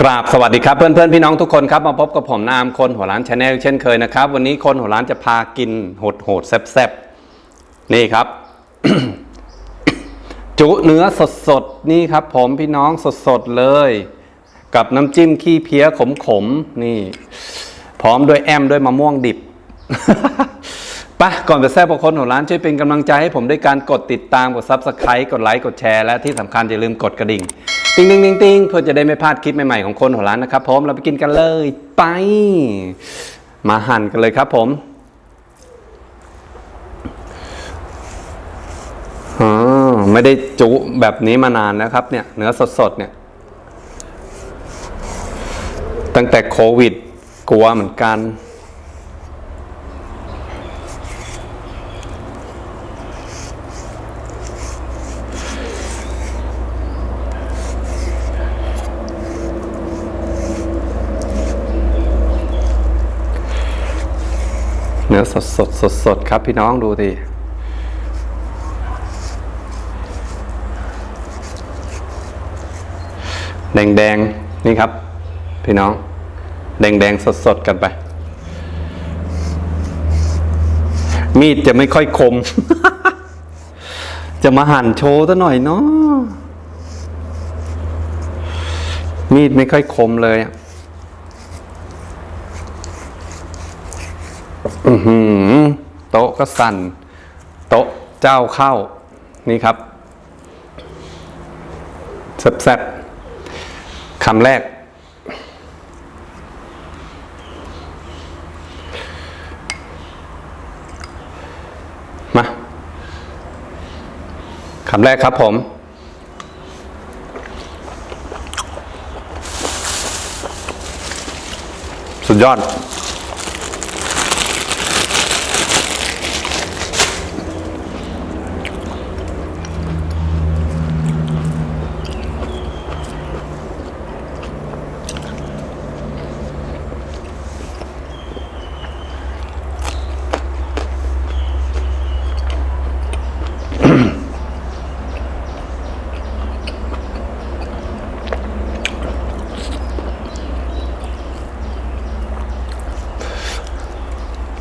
กราบสวัสดีครับเพื่อนเพื่อนๆพี่น้องทุกคนครับมาพบกับผมนามคนหัวร้านชาแนลเช่นเคยนะครับ วันนี้คนหัวร้านจะพากินโหดโหดๆแซ่บๆนี่ครับ จุเนื้อสดๆนี่ครับ ผมพี่น้องสดๆเลย กับน้ำจิ้มขี้เพี้ยขมๆนี่ พร้อมด้วยแอมด้วยมะม่วงดิบปะก่อนไปแซ่บกับคนหัวร้านช่วยเป็นกำลังใจให้ผมด้วยการกดติดตามกดซับสไครต์กดไลค์กดแชร์และที่สำคัญอย่าลืมกดกระดิ่ง ติ๊งติ๊งติ๊งติงเพื่อจะได้ไม่พลาดคลิปใหม่ๆของคนหัวร้านนะครับผมเราไปกินกันเลยไป มาหั่นกันเลยครับผมอ๋อไม่ได้จุแบบนี้มานานแล้วครับ เนี่ยเนื้อสดๆเนี่ย ตั้งแต่โควิด กลัวเหมือนกัน อสดสดสดสดครับพี่น้องดูดิแดงแดงนี่ครับ พี่น้อง แดงแดงสดสดกันไป มีดจะไม่ค่อยคม จะมาหั่นโชว์ซะหน่อยเนาะมีดไม่ค่อยคมเลยอะ อือหือโต๊ะก็สั่น โต๊ะเจ้าเข้า นี่ครับแซ่บๆคำแรก มาคำแรกครับผม สุดยอด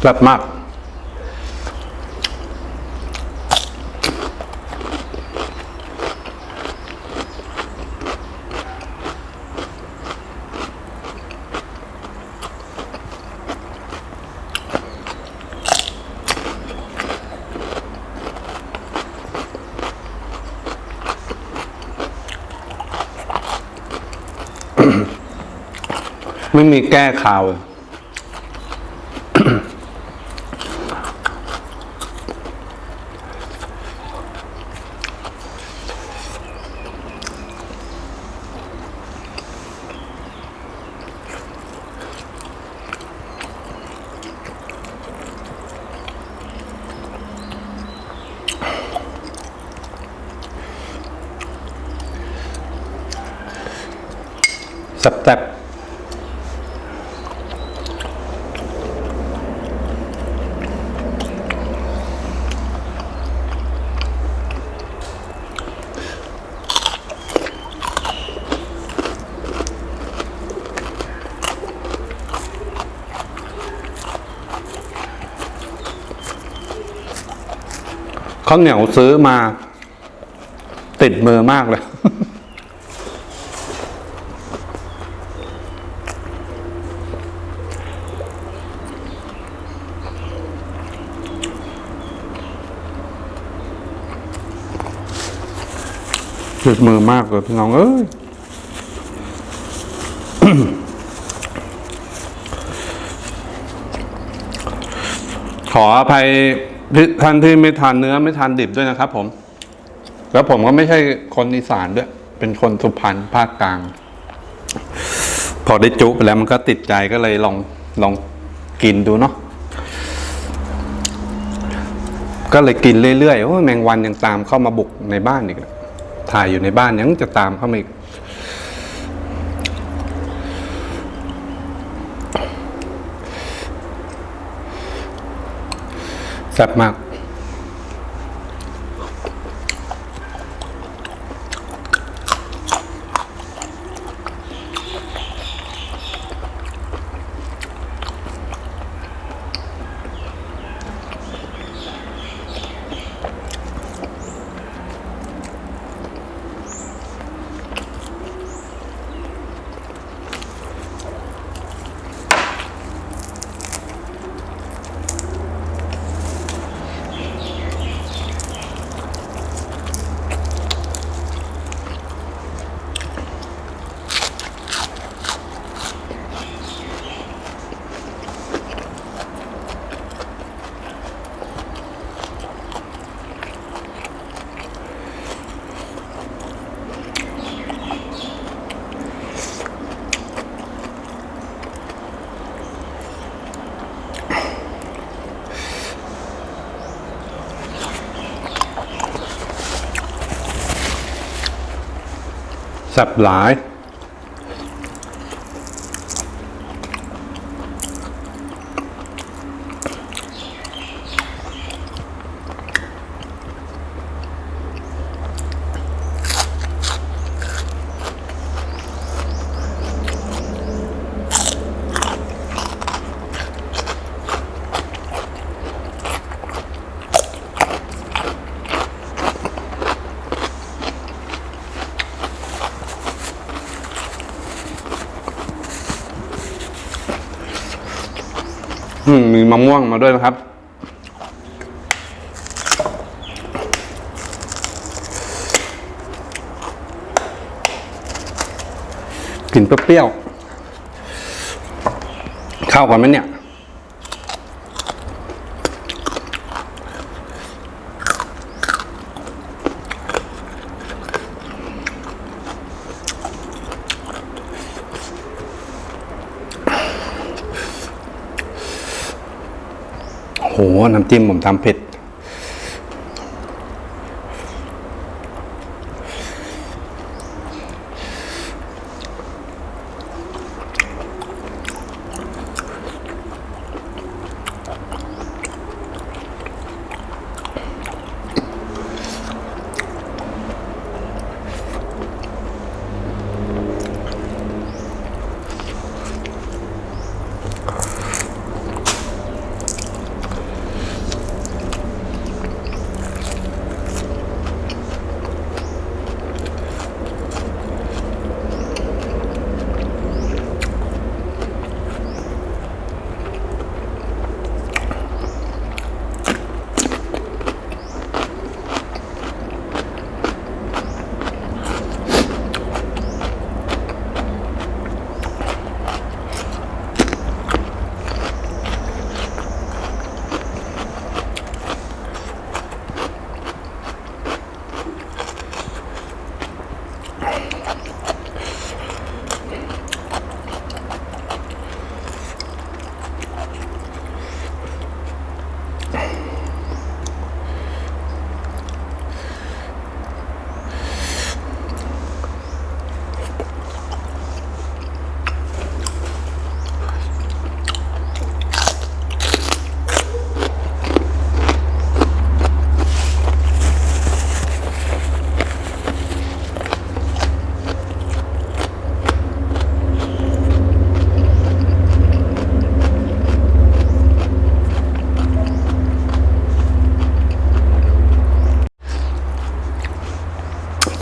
แซ่บมาก ไม่มีแก้ข่าวเลย แซ่บข้าวเหนียวซื้อมา ติดมือมากเลย ติดมือมากเลยพี่น้องเอ้ยขออภัยท่านที่ไม่ทานเนื้อไม่ทานดิบด้วยนะครับผม แล้วผมก็ไม่ใช่คนอีสานด้วย เป็นคนสุพรรณภาคกลาง พอได้จุไปแล้วมันก็ติดใจก็เลยลองลองกินดูเนาะก็เลยกินเรื่อยๆโอ้แมงวันยังตามเข้ามาบุกในบ้านอีกอะ ถ่ายอยู่ในบ้านยังจะตามเข้ามาอีกแซ่บมาก แซ่บหลาย อืมมีมะม่วงมาด้วยนะครับ กลิ่นเปรี้ยวๆเข้ากันไหมเนี่ย โห น้ำจิ้มผมทำเผ็ด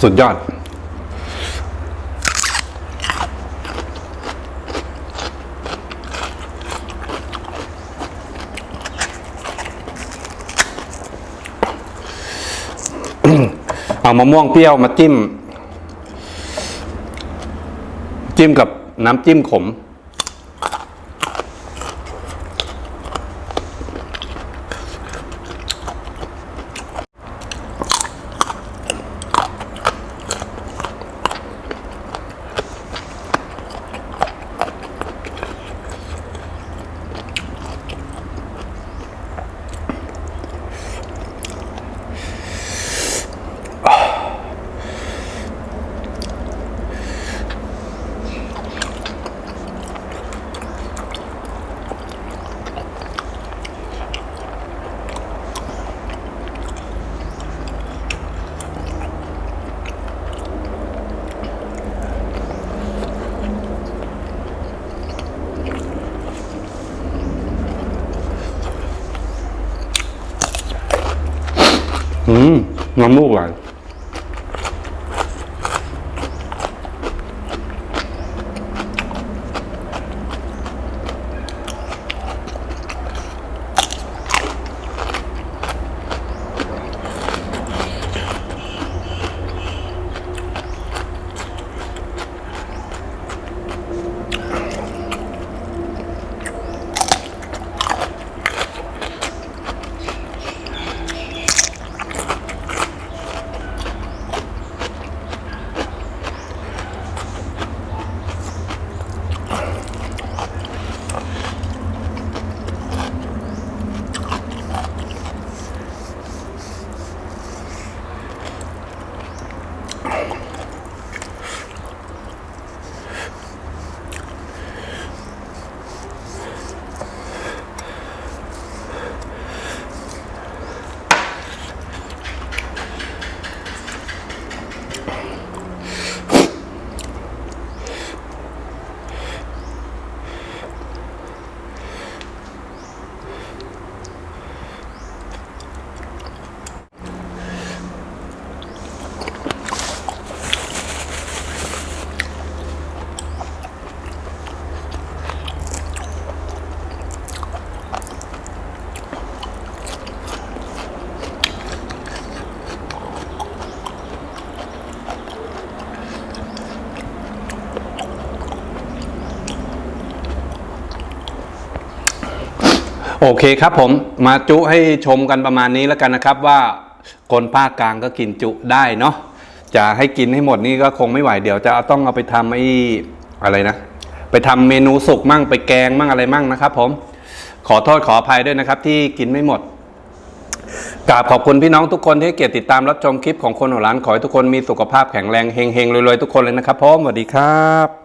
สุดยอด เอามะม่วงเปรี้ยวมาจิ้ม จิ้มกับน้ำจิ้มขม อืมน้ำมูกไหล โอเคครับผมมาจุให้ชมกันประมาณนี้แล้วกันนะครับว่าคนภาคกลางก็กินจุได้เนาะจะให้กินให้หมดนี่ก็คงไม่ไหวเดี๋ยวจะต้องเอาไปทำไอ้อะไรนะ ไปทำเมนูสุกมั่งไปแกงมั่งอะไรมั่งนะครับ ผม ขอโทษขออภัยด้วยนะครับ ที่กินไม่หมดกราบขอบคุณพี่น้องทุกคนที่เกียรติติดตามรับชมคลิปของคนหัวร้านขอให้ทุกคนมีสุขภาพแข็งแรงเฮงๆรวยๆทุกคนเลยนะครับผมสวัสดีครับ